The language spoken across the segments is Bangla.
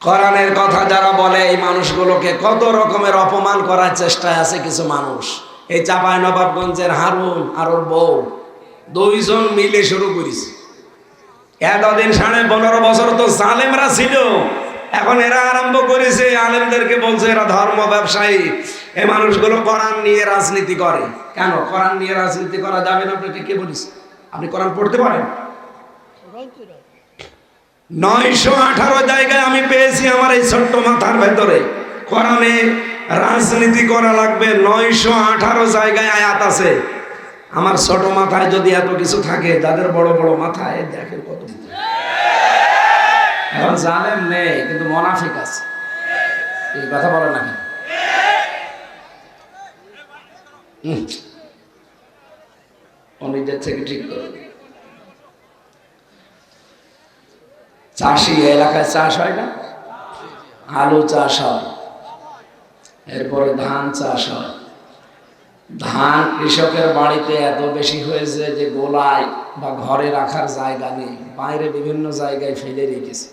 কোরআনের কথা যারা বলে, এই মানুষগুলোকে কত রকমের অপমান করার চেষ্টায় আছে কিছু মানুষ। এই চাপায় নবাবগঞ্জের হারুন আর ওর বউ, দুইজন মিলে শুরু করেছে। এতদিন সাড়ে পনেরো বছর তো জালেমরা ছিল। এখন এরা আরম্ভ করেছে, আলেমদেরকে বলছে, এরা ধর্ম ব্যবসায়ী। এই মানুষগুলো কোরআন নিয়ে রাজনীতি করে। কেন? কোরআন নিয়ে রাজনীতি করা যাবে না আপনাকে কে বলিস? আপনি কোরআন পড়তে পারেন? নয়শো আঠারো জায়গায় আমি পেয়েছি আমার এই ছোট্ট মাথার ভেতরে। কোরআনে রাজনীতি করা লাগবে, নয়শো আঠারো জায়গায় আয়াত আছে। আমার ছোট মাথায় যদি এত কিছু থাকে, যাদের বড় বড় মাথায় দেখেন কত জানেন নেই, কিন্তু মোনাফিক আছে। এই কথা বলে না কেন? নিজের থেকে ঠিক করে। চাষি এলাকায় চাষ হয় না? আলু চাষ হয়। এরপরে ধান চাষ হয়। ধান কৃষকের বাড়িতে এত বেশি হয়েছে যে গোলায় বা ঘরে রাখার জায়গা নেই। বাইরে বিভিন্ন জায়গায় ফেলে রেখেছে।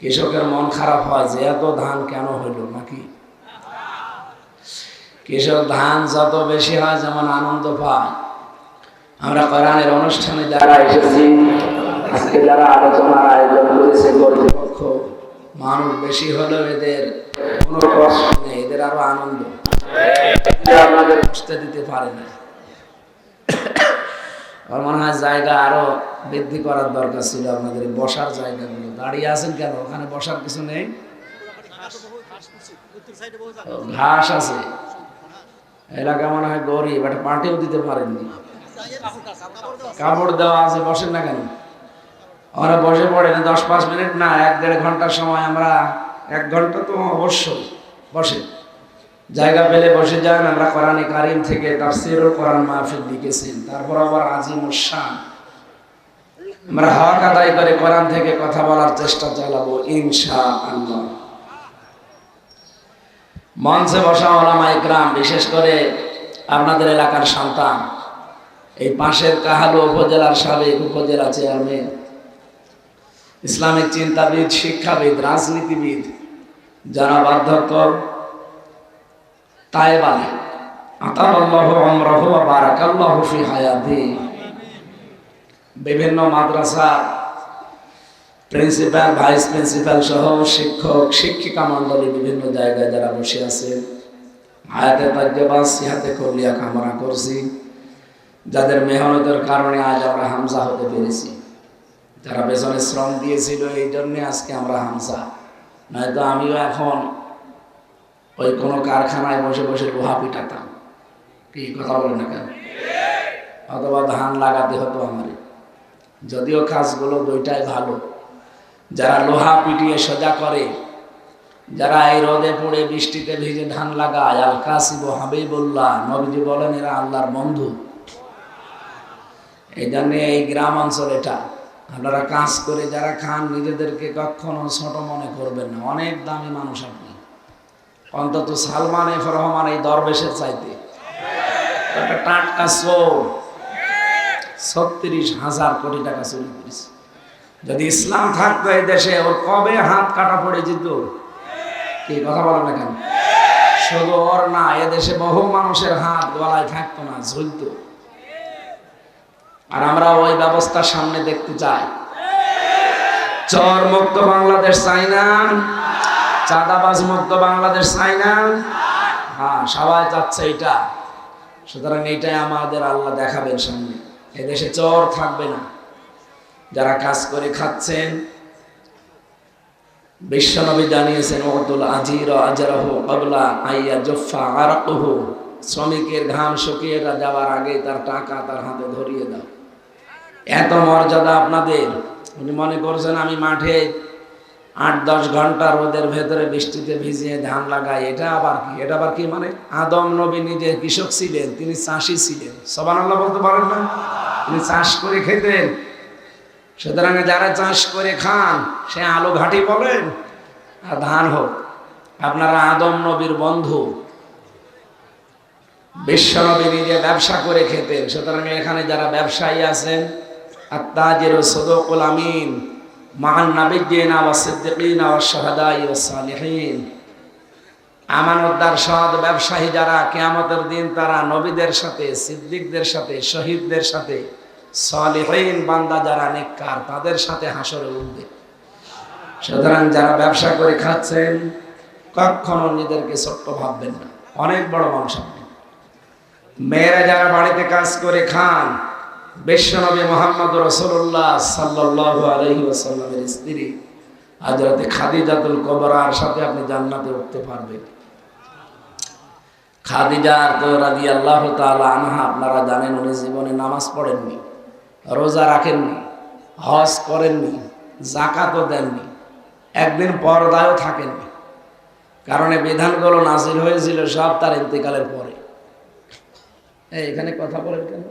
কৃষকের মন খারাপ হয় যে এত ধান কেন হইল নাকি? কৃষক ধান যত বেশি হয় যেমন আনন্দ পায়। আমরা কোরআনের অনুষ্ঠানে যারা এসেছি আজকে যারা আলোচনার আয়োজন করেছে কর্তৃপক্ষ মানুষ বেশি হলেও এদের কোনো কষ্ট নেই এদের আরও আনন্দ। কষ্ট দিতে পারে না। আমার মনে হয় জায়গা আরও বৃদ্ধি করার দরকার ছিল আপনাদের বসার জায়গাগুলো। দাঁড়িয়ে আছেন কেন? ওখানে বসার কিছু নেই? ঘাস আছে। এলাকা মনে হয় গরিব একটা পার্টিও দিতে পারেননি। কাপড় দেওয়া আছে বসেন না কেন? আমরা বসে পড়ে না, দশ পাঁচ মিনিট না, এক দেড় ঘণ্টার সময় আমরা, এক ঘণ্টা তো অবশ্যই বসে। জায়গা পেলে বসে যান, আমরা কোরআনে কারিম থেকে তাফসিরুল কোরআন মাহফিল লিখেছেন তারপর আবার আজিম শান। আমরা হক আদায় করে কোরআন থেকে কথা বলার চেষ্টা চালাবো ইনশা আল্লাহ মঞ্চে বসা ওলামা ইকরাম, বিশেষ করে আপনাদের এলাকার সন্তান, এই পাশের কাহালু উপজেলার সাবেক উপজেলা চেয়ারম্যান ইসলামিক চিন্তাবিদ, শিক্ষাবিদ, রাজনীতিবিদ, যারা বার্ধক্য তাইবান আতাল্লাহু বিভিন্ন মাদ্রাসা, প্রিন্সিপাল, ভাইস প্রিন্সিপাল সহ শিক্ষক, শিক্ষিকা মণ্ডলী বিভিন্ন জায়গায় যারা বসে আছে। হায়াতে তাজ্জাবাস সিহাতে কলিয়া কামনা করছি। যাদের মেহনতের কারণে আজ আমরা হামজা হতে পেরেছি। যারা পেছনে শ্রম দিয়েছিল, এই জন্যে আজকে আমরা হামসা নয়তো আমিও এখন ওই কোনো কারখানায় বসে বসে লোহা পিটাতাম। কি কথা বলে না কেন? অথবা ধান লাগাতে হতো আমার। যদিও কাজগুলো দুইটাই ভালো। যারা লোহা পিটিয়ে সোজা করে, যারা এই রোদে পড়ে বৃষ্টিতে ভিজে ধান লাগায় আল কাসিব হাবিবুল্লাহ, নবীজি বলেন, এরা আল্লাহর বন্ধু। এই জন্য এই গ্রাম অঞ্চল এটা। আপনারা কাজ করে যারা খান, নিজেদেরকে কখনো ছোট মনে করবেন না। অনেক দামি মানুষ আপনি। অন্তত সালমান এফ রহমান এই দরবেশের চাইতে। টাটকা চোর। ছত্রিশ হাজার কোটি টাকা চুরি করেছে। যদি ইসলাম থাকতো এই দেশে ওর কবে হাত কাটা পড়ে যেত? কি কথা বলেন না কেন? শুধু ওর না এদেশে বহু মানুষের হাত গলায় থাকতো না, ঝুলতো। আর আমরা ওই ব্যবস্থার সামনে দেখতে চাই চর মুক্ত বাংলাদেশ চাই না। চাঁদাবাজ মুক্ত বাংলাদেশ চাই না। হ্যাঁ সবাই চাচ্ছে এটা। সুতরাং এইটাই আমাদের আল্লাহ দেখাবেন সামনে। এদেশে চর থাকবে না। যারা কাজ করে খাচ্ছেন, বিশ্বনবী জানিয়েছেন অতুল আজির আজরাহ কবলা আইয়া জফা আরকুহু। শ্রমিকের ঘাম শুকিয়ে যাওয়ার আগে তার টাকা তার হাতে ধরিয়ে দাও। এত মর্যাদা আপনাদের? উনি মনে করছেন আমি মাঠে আট দশ ঘণ্টা রোদের ভেতরে বৃষ্টিতে ভিজিয়ে ধান লাগাই। এটা আবার কি? এটা আবার কি মানে? আদম নবী নিজে কৃষক ছিলেন, তিনি চাষি ছিলেন। সবান আল্লাহ বলতে পারেন না? তিনি চাষ করে খেতেন। সুতরাং যারা চাষ করে খান, সে আলু ঘাটি বলেন আর ধান হোক। আপনারা আদম নবীর বন্ধু। বিশ্বনবী নিজে ব্যবসা করে খেতেন। সুতরাং এখানে যারা ব্যবসায়ী আছেন আর তাজের সদকুল আমিন। মহান নাবিদ্দিন ওয়া সিদ্দিকিন ওয়া শাহাদাই আমানতদার সৎ ব্যবসায়ী যারা কেয়ামতের দিন তারা নবীদের সাথে, সিদ্দিকদের সাথে, শহীদদের সাথে, সালিহীন বান্দা যারা নেককার তাদের সাথে হাসরে উঠবে। সুতরাং যারা ব্যবসা করে খাচ্ছেন, কখনো নিজেদেরকে ছোট্ট ভাববেন না। অনেক বড় মানুষ মেয়েরা যারা বাড়িতে কাজ করে খান বিশ্বনবী মোহাম্মদ রসুল্লাহ সাল্লাহ আলহি ওসাল্লামের স্ত্রী হাজরতে খাদিজাতুল কবরার সাথে আপনি জান্নাতে উঠতে পারবেন। খাদিজার তো রাজি আল্লাহ আনহা, আপনারা জানেন উনি জীবনে নামাজ পড়েননি, রোজা রাখেননি, হজ করেননি জাকাতও দেননি, একদিন পর্দায়ও থাকেননি। কারণ এই বিধানগুলো নাজিল হয়েছিল সব তার ইন্তেকালের পরে। এখানে কথা বলেন কেন?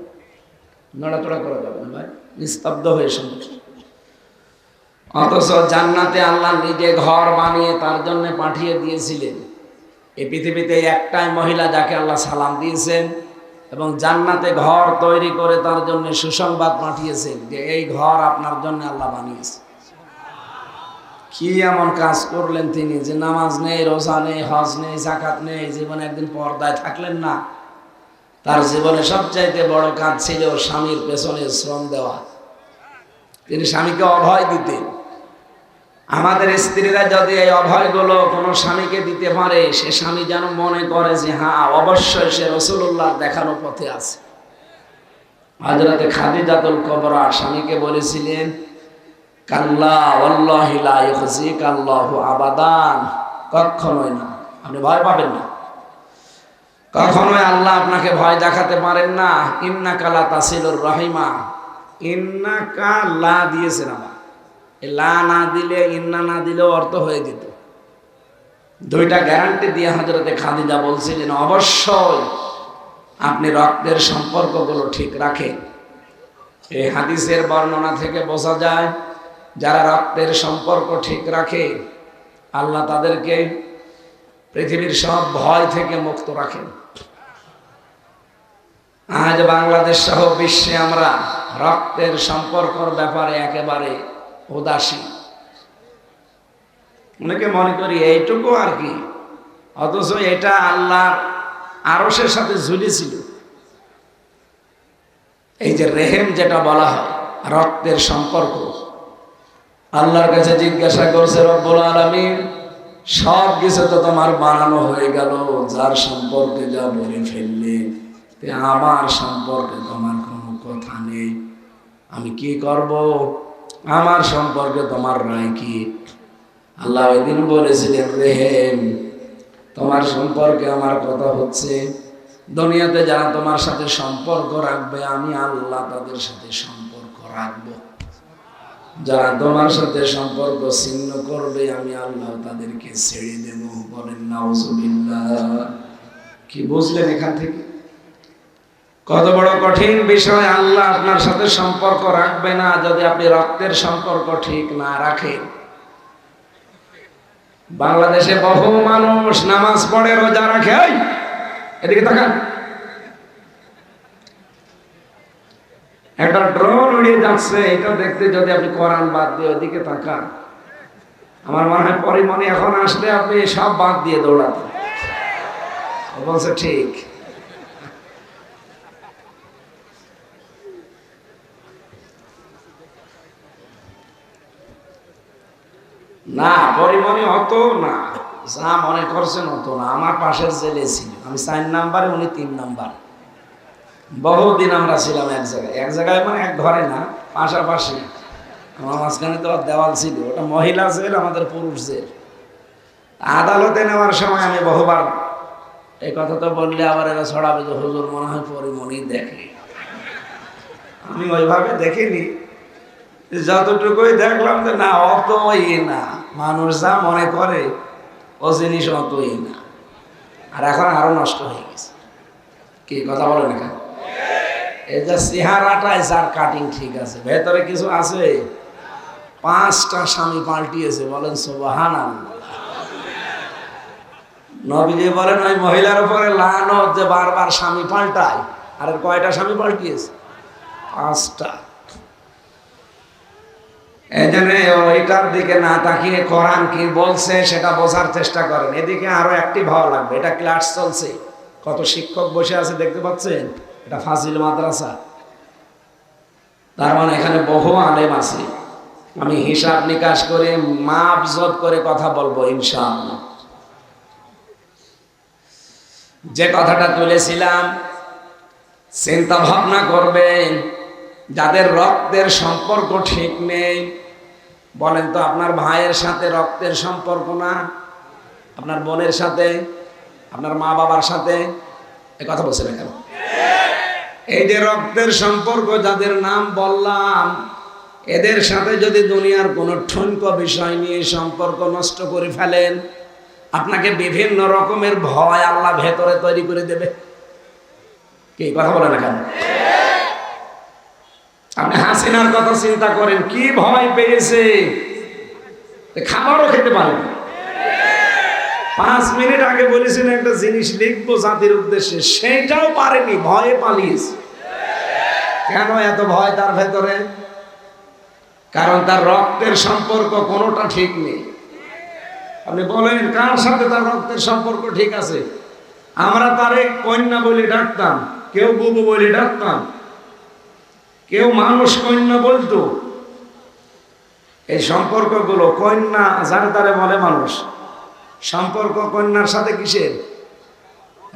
নড়াচড়া করা যাবে না ভাই, নিস্তব্ধ হয়ে শুনুন অথচ জান্নাতে আল্লাহ নিজে ঘর বানিয়ে তার জন্য পাঠিয়ে দিয়েছিলেন। এই পৃথিবীতে একটাই মহিলা যাকে আল্লাহ সালাম দিয়েছেন এবং জান্নাতে ঘর তৈরি করে তার জন্য সুসংবাদ পাঠিয়েছেন যে এই ঘর আপনার জন্য আল্লাহ বানিয়েছে। কি এমন কাজ করলেন তিনি যে নামাজ নেই, রোজা নেই, হজ নেই জাকাত নেই, জীবনে একদিন পর্দায় থাকলেন না। তার জীবনে সবচাইতে বড় কাজ ছিল স্বামীর পেছনে শ্রম দেওয়া। তিনি স্বামীকে অভয় দিতেন আমাদের স্ত্রীরা যদি এই অভয়গুলো কোনো স্বামীকে দিতে পারে, সে স্বামী যেন মনে করে যে হ্যাঁ অবশ্যই সে রসুল্লাহ দেখানো পথে আছে। হাজরাতে খাদিজাতুল কবরা স্বামীকে বলেছিলেন, কাল্লা অল্লাহিলা ইহজিক আল্লাহ আবাদান। কখনোই না। আপনি ভয় পাবেন না। কখনোই আল্লাহ আপনাকে ভয় দেখাতে পারেন না। ইন্না কালা তাসিলুর রহিমা। ইন্না কা লা দিয়েছেন আমার লা না দিলে, ইন্না না দিলেও অর্থ হয়ে যেত। দুইটা গ্যারান্টি দিয়ে হাজরতে খাদিজা বলছিলেন, অবশ্যই আপনি রক্তের সম্পর্কগুলো ঠিক রাখেন। এই হাদিসের বর্ণনা থেকে বোঝা যায়, যারা রক্তের সম্পর্ক ঠিক রাখে, আল্লাহ তাদেরকে পৃথিবীর সব ভয় থেকে মুক্ত রাখেন। আজ বাংলাদেশ সহ বিশ্বে আমরা রক্তের সম্পর্কর ব্যাপারে একেবারে উদাসীন। অনেকে মনে করি এইটুকু আর কি, অথচ এটা আল্লাহ আরসের সাথে ঝুলেছিল এই যে রেহেম যেটা বলা হয়, রক্তের সম্পর্ক, আল্লাহর কাছে জিজ্ঞাসা করছে, রব্বুল আলমিন সব কিছু তো তোমার বানানো হয়ে গেল, যার সম্পর্কে যা বলে ফেললে আমার সম্পর্কে তোমার কোনো কথা নেই। আমি কি করব? আমার সম্পর্কে তোমার রায় কি? আল্লাহ ওই বলেছিলেন, রেহেম, তোমার সম্পর্কে আমার কথা হচ্ছে। দুনিয়াতে যারা তোমার সাথে সম্পর্ক রাখবে, আমি আল্লাহ তাদের সাথে সম্পর্ক রাখব। যারা তোমার সাথে সম্পর্ক ছিন্ন করবে, আমি আল্লাহ তাদেরকে ছেড়ে দেব। বলেন, নাউজুবিল্লাহ। কি বুঝলেন এখান থেকে? কত বড় কঠিন বিষয়, আল্লাহ আপনার সাথে সম্পর্ক রাখবে না যদি আপনি রক্তের সম্পর্ক ঠিক না রাখেন। বাংলাদেশে বহু মানুষ নামাজ পড়ে, রোজা রাখে। এদিকে তাকান। একটা ড্রোন উড়িয়ে যাচ্ছে, এটা দেখতে যদি আপনি কোরআন বাদ দিয়ে ওইদিকে তাকান, আমার মনে হয় পরে মনে এখন আসলে আপনি সব বাদ দিয়ে দৌড়াতেন বলছে, ঠিক। না, পরিমণি অত না, যা মনে করছেন অত না। আমার পাশের জেলে ছিল, আমি চার নাম্বারে, উনি তিন নাম্বার। বহুদিন আমরা ছিলাম এক জায়গায়। এক জায়গায় মানে এক ঘরে না, পাশাপাশি। আমার মাঝখানে তো দেওয়াল ছিল, ওটা মহিলা জেল, আমাদের পুরুষ জেল। আদালতে নেওয়ার সময় আমি বহুবার এই কথা তো বললে আবার এরা ছড়াবে যে, হুজুর, মনে হয় পরিমণি দেখে। আমি ওইভাবে দেখিনি। যতটুকুই দেখলাম যে, না অত ইয়ে না। মানুষ যা মনে করে, ও জিনিস অত ইয়ে না। আর এখন আরও নষ্ট হয়ে গেছে। কি, কথা বলেন এখানে? এই চেহারাটাই যার কাটিং ঠিক আছে, ভেতরে কিছু আছে? পাঁচটা স্বামী পাল্টিয়েছে, বলেন সোবাহান নবীজি বলেন, ওই মহিলার উপরে লানত যে বারবার স্বামী পাল্টায়, আর কয়টা স্বামী পাল্টিয়েছে? পাঁচটা। এই জন্য ওইটার দিকে না তাকিয়ে কোরআন কি বলছে সেটা বোঝার চেষ্টা করেন। এদিকে আরও একটি ভালো লাগবে, এটা ক্লাস চলছে। কত শিক্ষক বসে আছে দেখতে পাচ্ছেন? এটা ফাজিল মাদ্রাসা। তার মানে এখানে বহু আলেম আছে। আমি হিসাব নিকাশ করে, মাপ জব করে কথা বলব, ইনশাআল্লাহ। যে কথাটা তুলেছিলাম, চিন্তা ভাবনা করবেন, যাদের রক্তের সম্পর্ক ঠিক নেই, বলেন তো আপনার ভাইয়ের সাথে রক্তের সম্পর্ক না? আপনার বোনের সাথে? আপনার মা বাবার সাথে? এ কথা বলছে না কেন? এই যে রক্তের সম্পর্ক যাদের নাম বললাম, এদের সাথে যদি দুনিয়ার কোনো ঠনক বিষয় নিয়ে সম্পর্ক নষ্ট করে ফেলেন, আপনাকে বিভিন্ন রকমের ভয় আল্লাহ ভেতরে তৈরি করে দেবে। কি, কথা বলে না কেন? আপনি হাসিনার কথা চিন্তা করেন, কি ভয় পেয়েছে? খাবারও খেতে পারেন। পাঁচ মিনিট আগে বলেছেন একটা জিনিস, লিখব জাতির উদ্দেশ্যে সেইটাও পারেনি, ভয়ে পালিয়েছে। কেন এত ভয় তার ভেতরে? কারণ তার রক্তের সম্পর্ক কোনোটা ঠিক নেই। আপনি বলেন, কার সাথে তার রক্তের সম্পর্ক ঠিক আছে? আমরা তারে কন্যা বলে ডাকতাম, কেউ বুবু বলে ডাকতাম, কেউ মানুষ কন্যা বলতো। এই সম্পর্কগুলো কন্যা, যারে তারে বলে মানুষ সম্পর্ক কন্যার সাথে কিসের?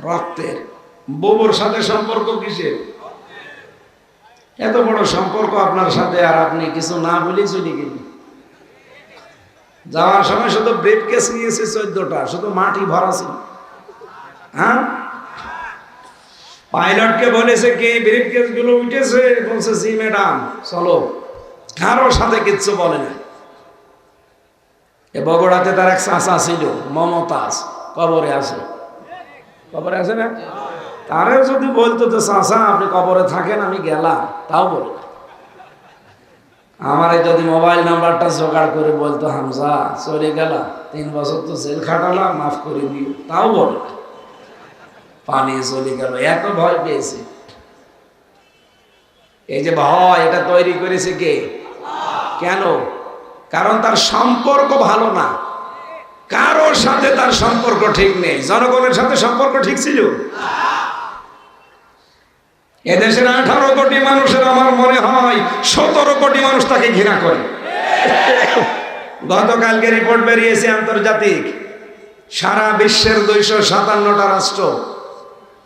রক্তের। বুবুর সাথে সম্পর্ক কিসের? এত বড় সম্পর্ক আপনার সাথে আর আপনি কিছু না বলেই চলে গেলেন। যাওয়ার সময় শুধু ব্রেড কেস নিয়েছে চোদ্দটা, শুধু মাটি ভরা ছিল। হ্যাঁ? পাইলটকে বলেছে, কি কেসগুলো উঠেছে? বলছে, জি ম্যাডাম চলো। কারোর সাথে কিচ্ছু বলে না এ বগড়াতে তার এক চাষা ছিল, মমতাজ। কবরে আছে। কবরে আছে না? তারে যদি বলতো যে চাষা আপনি কবরে থাকেন, আমি গেলাম। তাও বলে আমারে যদি মোবাইল নাম্বারটা জোগাড় করে বলতো, হামজা, চলে গেলাম। তিন বছর তো জেল খাটালাম, মাফ করে দিও। তাও বলে পানি চলে গেল, এত ভয় পেয়েছে। এই যে ভয়, এটা তৈরি করেছে কে? কেন? কারণ তার সম্পর্ক ভালো না। কারোর সাথে তার সম্পর্ক ঠিক নেই। জনগণের সাথে সম্পর্ক ঠিক ছিল? এদেশের আঠারো কোটি মানুষের আমার মনে হয় সতেরো কোটি মানুষ তাকে ঘৃণা করে। গতকালকে রিপোর্ট বেরিয়েছে আন্তর্জাতিক। সারা বিশ্বের দুইশো সাতান্নটা রাষ্ট্র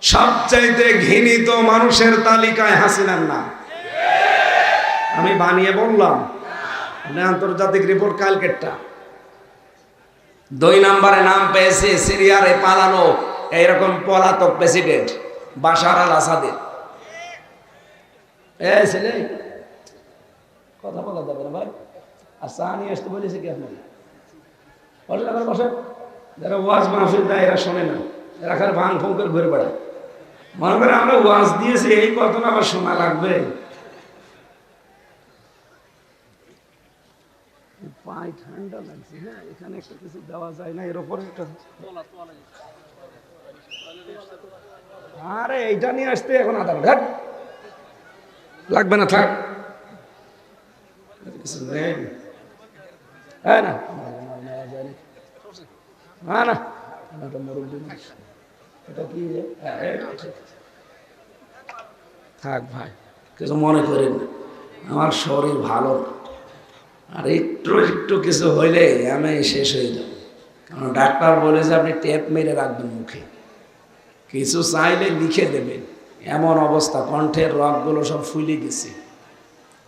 সবচাইতে ঘৃণিত মানুষের তালিকায় হাসিনার নাম। আমি বানিয়ে বললাম মানে আন্তর্জাতিক রিপোর্ট কালকেরটা। দুই নম্বরে নাম পেয়েছে সিরিয়ারে পালানো এইরকম পলাতক প্রেসিডেন্ট বাশার আল আসাদের। এ ছেলে। কথা বলা যাবে না ভাই। আর চা নিয়ে আসতে বলেছে কি আপনাকে? বসে আবার বসে যারা ওয়াজ মাহফিল দেয় এরা শোনে না। এরা খালি ভাঙ ফোন করে ঘুরে বেড়ায়। মনে করে আমরা ওয়াজ দিয়েছি এই কথা না আবার শোনা লাগবে? ঠান্ডা লাগছে হ্যাঁ এখানে একটা কিছু দেওয়া যায় না এর উপরে একটা আরে এইটা নিয়ে আসতে এখন আধার ঘাট লাগবে না থাক হ্যাঁ না হ্যাঁ এটা রে? হ্যাঁ, এটা। থাক ভাই কিছু মনে করেন। আমার শরীর ভালো না। আর একটু একটু কিছু হইলে আমি শেষ হয়ে যাব। কারণ ডাক্তার বলেছে আপনি টেপ মেরে রাখবেন মুখে। কিছু চাইলে লিখে দেবেন। এমন অবস্থা, কণ্ঠের রগগুলো সব ফুলে গেছে।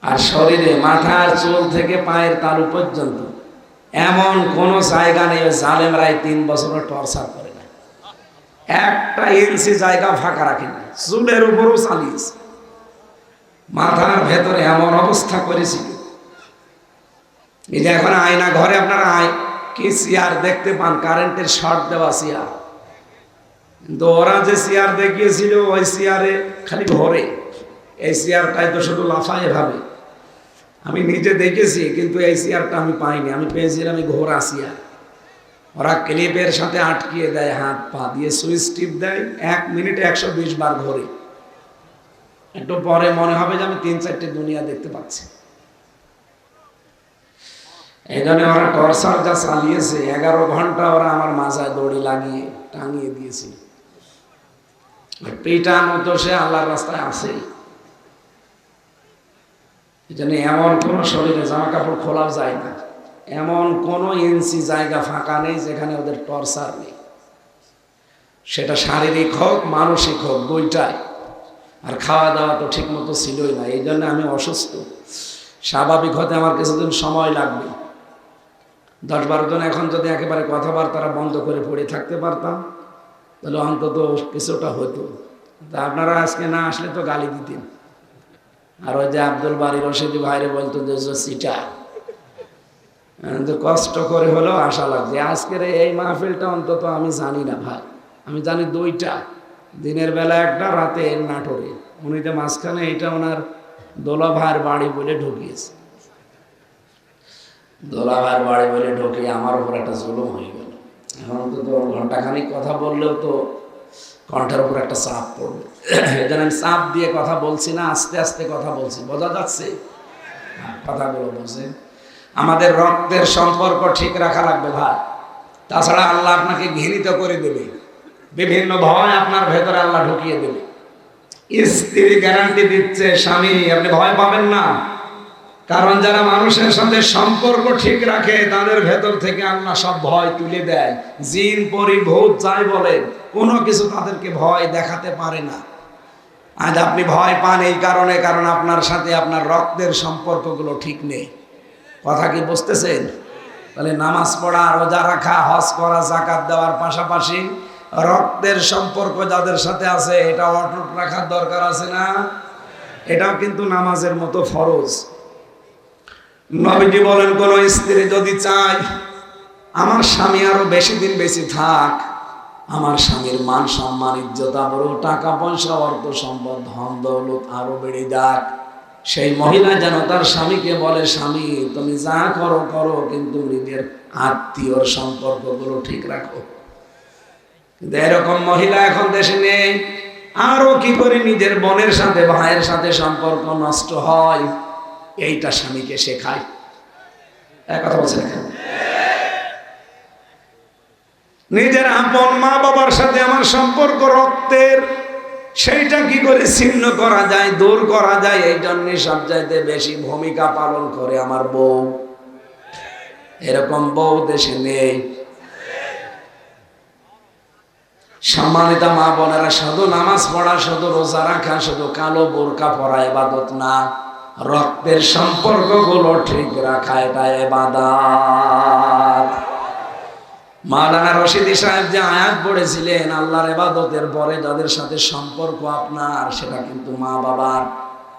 আর শরীরে মাথার চুল থেকে পায়ের তালু পর্যন্ত। এমন কোন জায়গা নেই জালেমরাই তিন বছর টর্চার করে না। একটা ইঞ্চি জায়গা ফাঁকা রাখেন না। চুলের উপরও চালিয়েছে। মাথার ভেতরে এমন অবস্থা করেছিল এই যে এখন আয়না ঘরে আপনারা আয়, কি চেয়ার দেখতে পান? কারেন্টের শর্ট দেওয়া চেয়ার। কিন্তু ওরা যে চেয়ার দেখিয়েছিল, ওই চেয়ারে খালি ঘরে। এই চেয়ারটাই তো শুধু লাফায় এভাবে আমি নিজে দেখেছি, কিন্তু এই চেয়ারটা আমি পাইনি। আমি পেয়েছিলাম এই ঘোরা চেয়ার। ওরা ক্লিপের সাথে আটকিয়ে দেয়, হাত পা দিয়ে সুইচ টিপ দেয়, এক মিনিটে একশো বিশ বার ঘোরে। একটু পরে মনে হবে যে আমি তিন চারটে দুনিয়া দেখতে পাচ্ছি। এই জন্য ওরা টর্চার যা চালিয়েছে, এগারো ঘণ্টা ওরা আমার মাথায় দড়ি লাগিয়ে টাঙিয়ে দিয়েছে। পিটানো তো সে আল্লাহর রাস্তায় আসেই এমন কোনো শরীরে জামা কাপড় খোলাও যায় না। এমন কোনো ইঞ্চি জায়গা ফাঁকা নেই যেখানে ওদের টর্চার নেই। সেটা শারীরিক হোক, মানসিক হোক, দুইটাই। আর খাওয়া দাওয়া তো ঠিক মতো ছিলই না। এই জন্য আমি অসুস্থ। স্বাভাবিক হতে আমার কিছুদিন সময় লাগবে। দশ বারো জন এখন যদি একেবারে কথাবার্তারা বন্ধ করে পড়ে থাকতে পারতাম, তাহলে অন্তত কিছুটা হতো। তা আপনারা আজকে না আসলে তো গালি দিতেন। আর ওই যে আব্দুল বাড়ির রশিদি ভাইরে বলতো যে সিটা। কষ্ট করে হলেও আশা লাগছে। আজকের এই মাহফিলটা অন্তত আমি জানি না ভাই। আমি জানি দুইটা। দিনের বেলা একটা, রাতে নাটোরে। উনি তো মাঝখানে এটা ওনার দোলা ভাইয়ের বাড়ি বলে ঢুকিয়েছে। দোলা ভাইয়ের বাড়ি বলে ঢুকে, আমার উপর একটা জুলুম হয়ে গেল। এখন তো তো ঘন্টাখানিক কথা বললেও তো কণ্ঠের উপর একটা চাপ পড়বে। এজন্য আমি চাপ দিয়ে কথা বলছি না, আস্তে আস্তে কথা বলছি। বোঝা যাচ্ছে? কথাগুলো বলছে। আমাদের রক্তের সম্পর্ক ঠিক রাখা লাগবে ভাই। তাছাড়া আল্লাহ আপনাকে ঘৃণিত করে দেবে। বিভিন্ন ভয় আপনার ভেতরে আল্লাহ ঢুকিয়ে দেবে। স্ত্রী গ্যারান্টি দিচ্ছে স্বামী, আপনি ভয় পাবেন না। কারণ যারা মানুষের সাথে সম্পর্ক ঠিক রাখে, তাদের ভেতর থেকে আল্লাহ সব ভয় তুলে দেয়। জিন, পরি, ভূত, যাই বলে, কোনো কিছু তাদেরকে ভয় দেখাতে পারে না। আজ আপনি ভয় পান এই কারণে, কারণ আপনার সাথে আপনার রক্তের সম্পর্কগুলো ঠিক নেই। কথা কি বুঝতেছেন? তাহলে নামাজ পড়া, রোজা রাখা, হজ করা জাকাত দেওয়ার পাশাপাশি রক্তের সম্পর্ক যাদের সাথে আছে, এটা অটুট রাখার দরকার আছে না? এটাও কিন্তু নামাজের মতো ফরজ। নবীজি বলেন, কোন স্ত্রী যদি চায়, আমার স্বামী আরও বেশি দিন বেশি থাক, আমার স্বামীর মান সম্মান, ইজ্জত আবরো টাকা পয়সা, অর্থ সম্পদ, ধন দৌলত আরও বেড়ে যাক। সেই মহিলা যেন তার স্বামীকে বলে, স্বামী, তুমি যা করো করো, কিন্তু নিজের আত্মীয়র সম্পর্কগুলো ঠিক রাখো। কিন্তু এরকম মহিলা এখন দেশে নেই। আরও কি করে নিজের বোনের সাথে, ভাইয়ের সাথে সম্পর্ক নষ্ট হয়? এইটা স্বামীকে শেখায়। কথা বলছে নিজের আপন মা বাবার সাথে আমার সম্পর্ক, রক্তের সেইটা কি করে ছিন্ন করা যায়, দূর করা যায়, এই জন্য সব চাইতে বেশি ভূমিকা পালন করে আমার বউ। এরকম বউ দেশে নেই। সম্মানিত মা বোনেরা শুধু নামাজ পড়া, শুধু রোজা রাখা, শুধু কালো বোরকা পরা এবাদত না। রক্তের সম্পর্কগুলো ঠিক রাখা এটা এবাদাত। মাওলানা রশিদি সাহেব যে আয়াত পড়েছিলেন, আল্লাহর এবাদতের পরে যাদের সাথে সম্পর্ক আপনার, সেটা কিন্তু মা বাবার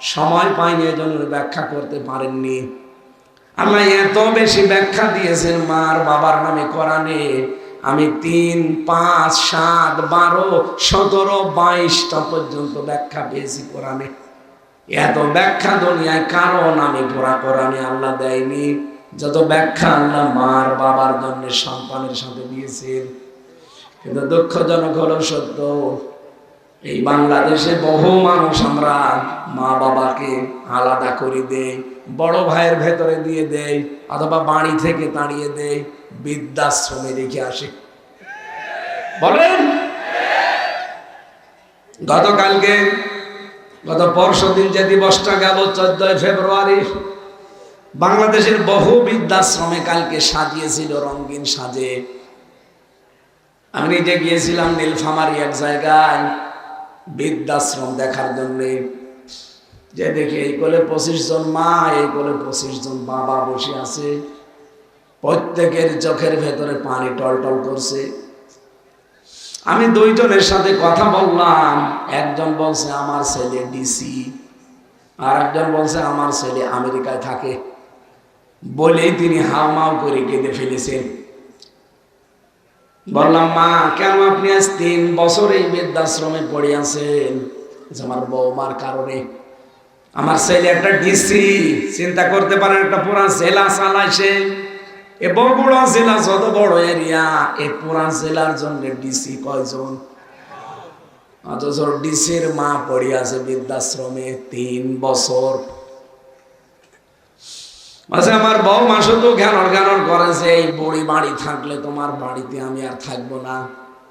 সময় পায়নি এজন্য ব্যাখ্যা করতে পারেননি। আল্লাহ এত বেশি ব্যাখ্যা দিয়েছেন মার বাবার নামে কোরআনে। আমি তিন, পাঁচ, সাত, বারো, সতেরো, বাইশটা পর্যন্ত ব্যাখ্যা পেয়েছি কোরআনে। এত ব্যাখ্যা দুনিয়ায় কারণ আমি পুরা কোরআনে আল্লাহ দেয়নি। যত ব্যাখ্যা আল্লাহ মার বাবার জন্য সন্তানের সাথে দিয়েছেন। কিন্তু দুঃখজনক হলো সত্য, এই বাংলাদেশে বহু মানুষ আমরা মা বাবাকে আলাদা করে দেই, বড় ভাইয়ের ভেতরে দিয়ে দেই, অথবা বাড়ি থেকে তাড়িয়ে দেই, বৃদ্ধাশ্রমে রেখে আসে। বলেন? গতকালকে গত পরশু দিন যে দিবসটা গেল চোদ্দই ফেব্রুয়ারি, বাংলাদেশের বহু বৃদ্ধাশ্রমে কালকে সাজিয়েছিল রঙিন সাজে। আমি নিজে গিয়েছিলাম নীলফামারি এক জায়গায় বৃদ্ধাশ্রম দেখার জন্য। যে দেখি এই কোলে পঁচিশ জন মা, এই কোলে পঁচিশ জন বাবা বসে আছে। প্রত্যেকের চোখের ভেতরে পানি টলটল করছে। আমি দুইজনের সাথে কথা বললাম, একজন বলছে আমার ছেলে ডিসি আর একজন বলছে আমার ছেলে আমেরিকায় থাকে। বলেই তিনি হাওমাও করে কেঁদে ফেলেছেন। বললাম, মা, কেন আপনি আজ তিন বছর এই বৃদ্ধাশ্রমে পড়ে আছেন? আমার বৌমার কারণে। আমার ছেলে একটা ডিসি চিন্তা করতে পারেন, একটা পুরা জেলা চালাইছে এ বগুড়া জেলা যত বড় এরিয়া এই পুরা জেলার জন্য ডিসি কয়জন? অথচ ডিসির মা আছে বৃদ্ধাশ্রমে তিন বছর। মাঝে আমার বউ মা ঘ্যানর ঘ্যানর করেছে এই বুড়ি বাড়ি থাকলে তোমার বাড়িতে আমি আর থাকব না।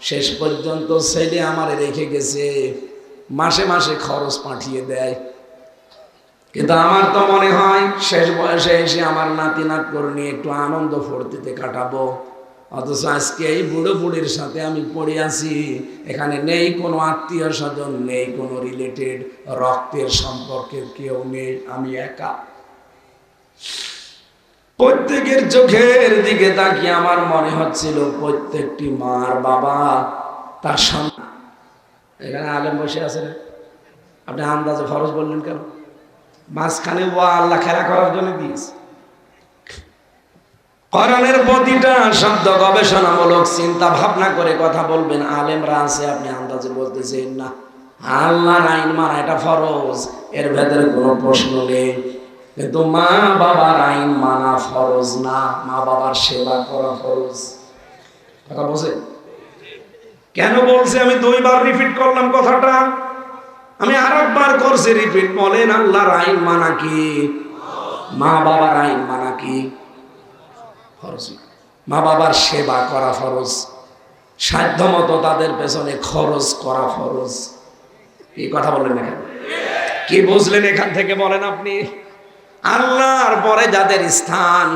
শেষ পর্যন্ত ছেলে আমার রেখে গেছে। মাসে মাসে খরচ পাঠিয়ে দেয়। কিন্তু আমার তো মনে হয় শেষ বয়সে এসে আমার নাতি করে নিয়ে একটু আনন্দ ফুর্তিতে কাটাবো। অথচ আজকে এই বুড়ো বুড়ির সাথে আমি পড়ে আছি। এখানে নেই কোনো আত্মীয় স্বজন, নেই কোনো রিলেটেড রক্তের সম্পর্কের কেউ নেই, আমি একা। প্রত্যেকের চোখের দিকে তাকিয়ে আমার মনে হচ্ছিল প্রত্যেকটি মার বাবা তার সন্তান। এখানে আলেম বসে আছে? আপনি আন্দাজে ফরজ বললেন কেন? মাঝখানে ও আল্লাহ খেলা করার জন্য দিয়েছে। কোরআনের প্রতিটা শব্দ গবেষণামূলক চিন্তা ভাবনা করে কথা বলবেন, আলেমরা আছে, আপনি আন্দাজে বলতেছেন না। আল্লাহর আইন মানা এটা ফরজ, এর ভেতরে কোনো প্রশ্ন নেই। কিন্তু মা বাবার আইন মানা ফরজ না মা বাবার সেবা করা ফরজ। কথা বলছে? কেন বলছে? আমি দুইবার রিপিট করলাম কথাটা। আমি আর একবার করছি রিপিট বলেন আল্লাহর আইন মানা কি? মা বাবার আইন মানা কি? মা বাবার সেবা করা ফরজ। সাধ্য মতো তাদের পেছনে খরচ করা ফরজ। এই কথা বললেন এখানে? কি বুঝলেন এখান থেকে বলেন আপনি? আল্লাহর পরে যাদের স্থান,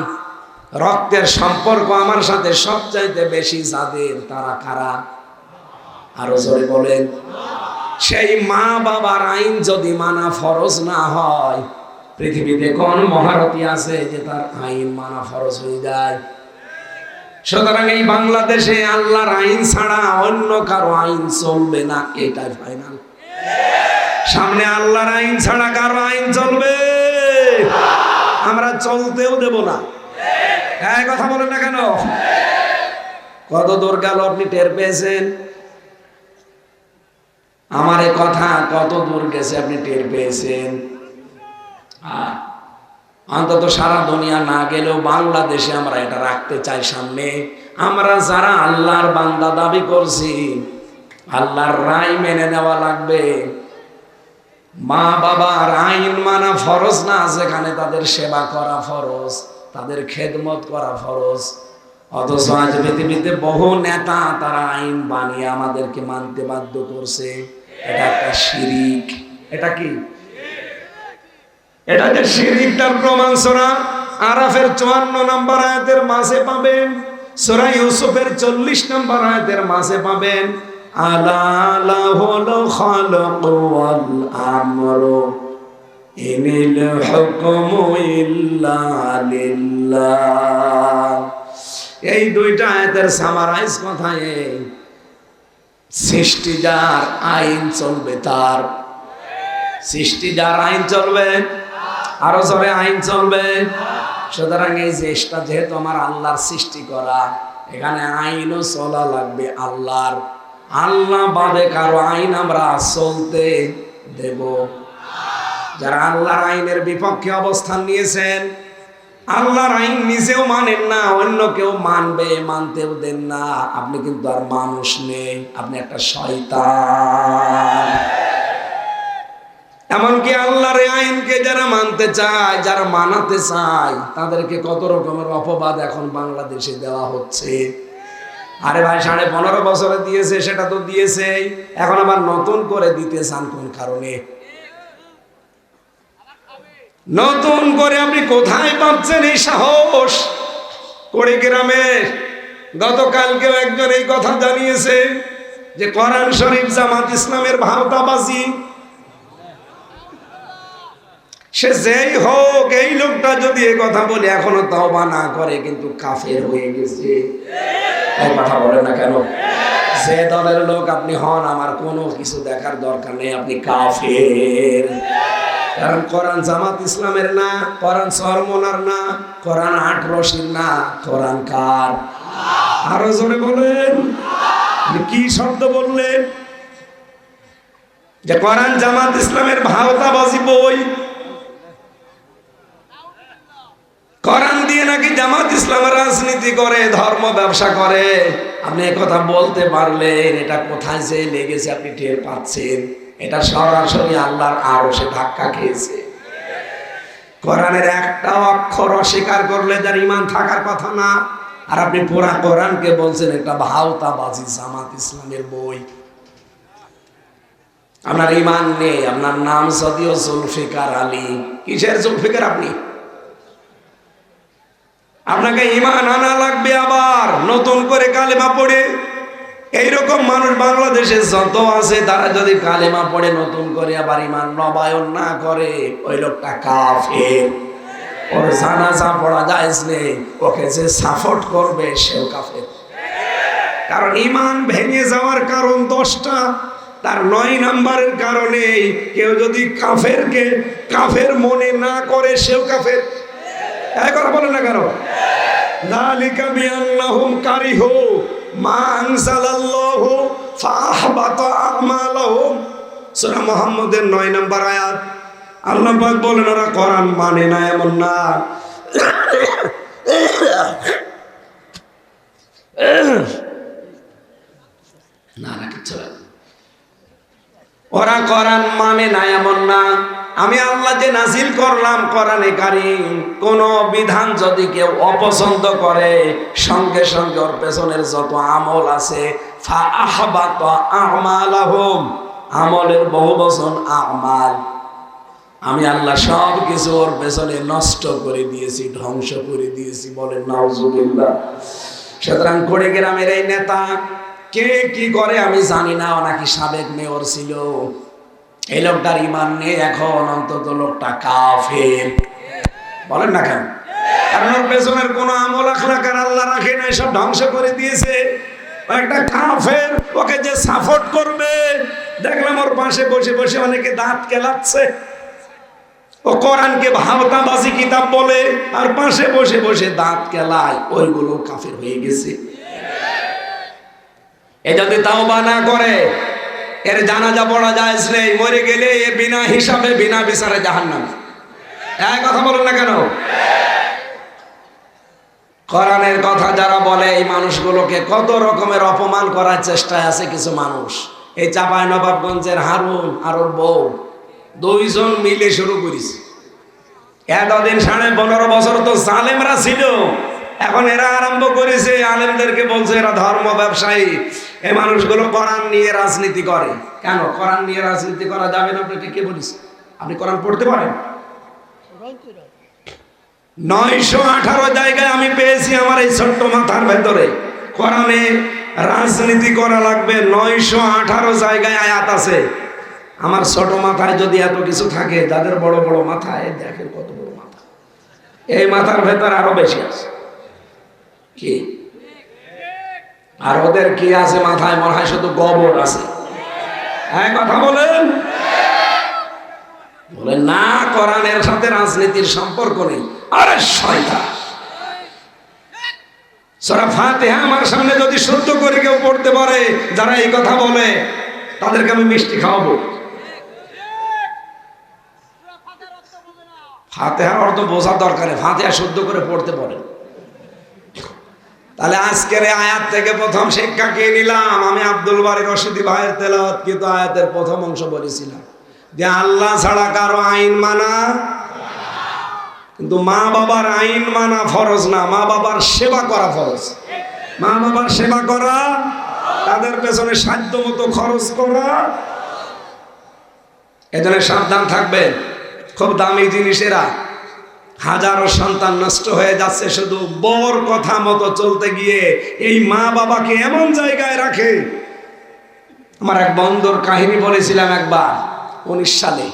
রক্তের সম্পর্ক আমার সাথে সবচাইতে বেশি যাদের, তারা কারা? আরও জোরে বলেন। সেই মা বাবার আইন যদি মানা ফরজ না হয়, পৃথিবীতে কোন মহারথী আছে যে তার আইন মানা ফরজ হয়ে যায়? সুতরাং এই বাংলাদেশে আল্লাহর আইন ছাড়া অন্য কারও আইন চলবে না, এটাই ফাইনাল সামনে আল্লাহর আইন ছাড়া কারও আইন চলবে? আমরা চলতেও দেব না। হ্যাঁ কথা বলেন না কেন? কত দূর গেল আপনি টের পেয়েছেন? আমার কথা কত দূর গেছে আপনি টের পেয়েছেন? অন্তত সারা দুনিয়া না গেলেও বাংলাদেশে আমরা এটা রাখতে চাই সামনে। আমরা যারা আল্লাহর বান্দা দাবি করছি, আল্লাহর রায় মেনে নেওয়া লাগবে। মা বাবার আইন মানা ফরজ না, যেখানে তাদের সেবা করা ফরজ, তাদের খেদমত করা ফরজ। অথচ আজ পৃথিবীতে বহু নেতা তারা আইন বানিয়ে আমাদেরকে মানতে বাধ্য করছে। এটা একটা শিরিক। এটা কি? এটা যে প্রমাণ আরাফের চুয়ান্ন নম্বর আয়াতের মাঝে পাবেন। সোরা ইউসুফের চল্লিশ নম্বর আয়াতের মাঝে পাবেন। আলা হলো খালক ওয়াল আমরু ইনিল হুকমু ইল্লা লিল্লাহ। এই দুইটা আয়াতের সামারাইজ কথায় এই। সৃষ্টি যার আইন চলবে তার। সৃষ্টি যার আইন চলবে, আরও জোরে আইন চলবে। সুতরাং এই চেষ্টা যেহেতু আমার আল্লাহর সৃষ্টি করা, এখানে আইনও চলা লাগবে আল্লাহর। আল্লাহ বাদে কারও আইন আমরা চলতে দেব। যারা আল্লাহর আইনের বিপক্ষে অবস্থান নিয়েছেন আল্লাহর আইন নিজেও মানেন না, অন্য কেউ মানবে, মানতেও দেন না। আপনি কিন্তু আর মানুষ নেই, আপনি একটা শয়তান। এমনকি আল্লাহর আইনকে যারা মানতে চায়, যারা মানাতে চায়, তাদেরকে কত রকমের অপবাদ এখন বাংলাদেশে দেওয়া হচ্ছে। আরে ভাই, সাড়ে পনেরো বছরে দিয়েছে, সেটা তো দিয়েছেই। এখন আবার নতুন করে দিতে চান কোন কারণে? নতুন করে আপনি কোথায় পাচ্ছেন এই সাহস? করে গ্রামে গতকালকেও একজন এই কথা জানিয়েছে যে কোরআন শরীফ জামাত ইসলামের ভারতাবাসী সে যেই হোক, এই লোকটা যদি এই কথা বলে, এখনও তওবা না করে, কিন্তু কাফের হয়ে গেছে। এই কথা বলে না কেন? যে দলের লোক আপনি হন, আমার কোনো কিছু দেখার দরকার নেই, আপনি কাফের। কারণ কোরআন জামাত ইসলামের না, কোরআন সরমনার না, কোরআন আট রশির না, কোরআন কার? আরও জোরে বলেন। কি শব্দ বললেন? যে কোরআন জামাত ইসলামের ভারতাবাজি বই কোরআন দিয়ে নাকি জামাত ইসলামের রাজনীতি করে, ধর্ম ব্যবসা করে। আপনি কথা বলতে পারলেন, এটা কোথায় যে লেগেছে আপনি টের পাচ্ছেন? এটা সরাসরি আল্লাহর আরও সে ধাক্কা খেয়েছে। কোরআনের একটা অক্ষর অস্বীকার করলে যার ইমান থাকার কথা না। আর আপনি পুরা কোরআনকে বলছেন একটা ভাওতা বাজি জামাত ইসলামের বই। আপনার ইমান নেই, আপনার নাম যদিও জুলফিকার আলী। কিসের জুলফিকার আপনি? আপনাকে ইমান আনা লাগবে আবার। নতুন করে কালেমা পড়ে। এইরকম মানুষ বাংলাদেশে যত আছে, তারা যদি কালেমা পড়ে, নতুন করে আবার ইমান নবায়ন না করে, ওই লোকটা কাফের। ওর জানাজা পড়া যায় ওকে যে সাপোর্ট করবে, সেও কাফের। কারণ ইমান ভেঙে যাওয়ার কারণ দশটা। তার নয় নাম্বারের কারণে কেউ যদি কাফেরকে কাফের মনে না করে, সেও কাফের। এই কথা না কেন? যালিকা বিআন্নাহুম কারিহু মা আনজালাল্লাহু ফাহবাতা আমালাহুম সূরা মুহাম্মদের 9 নম্বর আয়াত। আল্লাহ বলেন, ওরা কোরআন মানে না, এমন না। ওরা কোরআন মানে না, এমন না। আমি আল্লাহ যে নাজিল করলাম কোরআনে কারিম, কোন বিধান যদি কেউ অপছন্দ করে, সঙ্গে সঙ্গে ওর পেছনের যত আমল আছে আমলের বহু আমাল। আমি আল্লাহ সব কিছু ওর পেছনে নষ্ট করে দিয়েছি, ধ্বংস করে দিয়েছি বলেন নাউজুবিল্লাহ। সুতরাং কোড়ে গ্রামের এই নেতা কে কি করে আমি জানি না নাকি সাবেক মেয়র ছিল। এই লোকটার ইমান নেই এখন অন্তত লোকটা কাফের। বলেন না কেন? ওর পেছনের কোনো আমল আখলাকার আল্লাহ রাখে নাই সব ধ্বংস করে দিয়েছে। একটা কাফের, ওকে যে সাপোর্ট করবে। দেখলাম ওর পাশে বসে বসে অনেকে দাঁত কেলাচ্ছে। ও কোরআনকে ভাবতাবাজি কিতাব বলে, আর পাশে বসে বসে দাঁত কেলায়, ওইগুলো কাফের হয়ে গেছে। এ যদি তাও না করে এর জানাজা পড়া যায় নেই। মরে গেলে এ বিনা হিসাবে, বিনা বিচারে জাহান্নাম। এক কথা বলুন না কেন? কোরআনের কথা যারা বলে, এই মানুষগুলোকে কত রকমের অপমান করার চেষ্টায় আছে কিছু মানুষ। এই চাপাই নবাবগঞ্জের হারুন আর ওর বউ, দুইজন মিলে শুরু করেছে। এতদিন সাড়ে পনেরো বছর তো জালেমরা ছিল। এখন এরা আরম্ভ করেছে, আলেমদেরকে বলছে, এরা ধর্ম ব্যবসায়ী। এ মানুষগুলো কোরআন নিয়ে রাজনীতি করে। কেন? কোরআন নিয়ে রাজনীতি করা যাবে না আপনাকে কে বলিস আপনি কোরআন পড়তে পারেন? নয়শো আঠারো জায়গায় আমি পেয়েছি আমার এই ছোট্ট মাথার ভেতরে। কোরআনে রাজনীতি করা লাগবে, নয়শো আঠারো জায়গায় আয়াত আছে। আমার ছোট মাথায় যদি এত কিছু থাকে, যাদের বড় বড় মাথায় দেখেন কত বড় মাথা। এই মাথার ভেতর আরও বেশি আছে। কি? আর ওদের কি আছে মাথায়? মনে হয় শুধু গোবর আছে। হ্যাঁ কথা বলেন। বলে না, কোরআনের সাথে রাজনীতির সম্পর্ক নেই। আরে শয়তান। ফাতিহা আমার সামনে যদি সত্য করে কেউ পড়তে পারে, যারা এই কথা বলে, তাদেরকে আমি মিষ্টি খাওয়াবো। ফাতেহার অর্থ বোঝা দরকার ফাতেহা শুদ্ধ করে পড়তে পারে তাহলে আজকের আয়াত থেকে প্রথম শিক্ষা কে নিলাম? আমি আব্দুল বাড়ি রশিদি ভাইয়ের তেলাওয়াত কিন্তু আয়াতের প্রথম অংশ বলেছিলাম। যে আল্লাহ ছাড়া কারও আইন মানা, কিন্তু মা বাবার আইন মানা ফরজ না। মা বাবার সেবা করা ফরজ। মা বাবার সেবা করা, তাদের পেছনে সাধ্য মতো খরচ করা, এজন্য সাবধান থাকবেন। খুব দামি জিনিসেরা। হাজারো সন্তান নষ্ট হয়ে যাচ্ছে, শুধু বর কথা মতো চলতে গিয়ে এই মা বাবাকে এমন জায়গায় রাখে। আমার এক বন্ধুর কাহিনী বলেছিলাম একবার, উনিশ সালে।